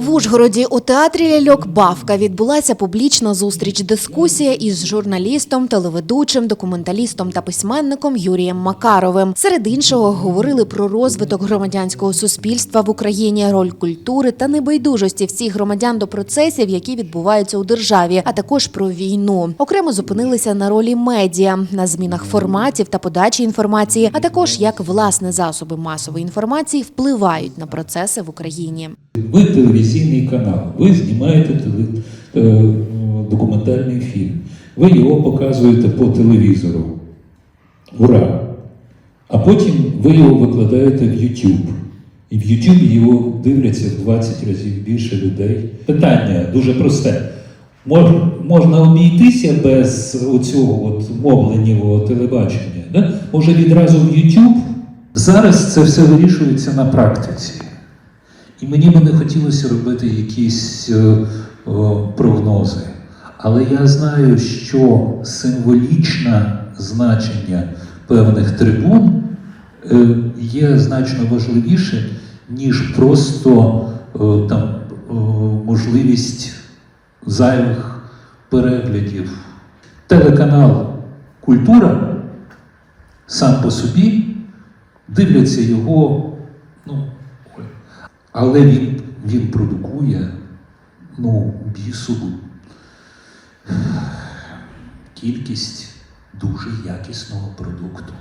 В Ужгороді у театрі ляльок Бавка відбулася публічна зустріч-дискусія із журналістом, телеведучим, документалістом та письменником Юрієм Макаровим. Серед іншого говорили про розвиток громадянського суспільства в Україні, роль культури та небайдужості всіх громадян до процесів, які відбуваються у державі, а також про війну. Окремо зупинилися на ролі медіа, на змінах форматів та подачі інформації, а також як власне засоби масової інформації впливають на процеси в Україні. Ви телевізійний канал, ви знімаєте е, документальний фільм, ви його показуєте по телевізору. Ура! А потім ви його викладаєте в YouTube. І в YouTube його дивляться в 20 разів більше людей. Питання дуже просте. Мож, можна обійтися без оцього от мовленнєвого телебачення. Да? Може відразу в YouTube? Зараз це все вирішується на практиці. І мені би не хотілося робити якісь е, прогнози. Але я знаю, що символічне значення певних трибун е, є значно важливіше, ніж просто е, там, можливість зайвих переглядів. Телеканал Культура сам по собі дивляться його. Але він, він продукує ну, бісову кількість дуже якісного продукту.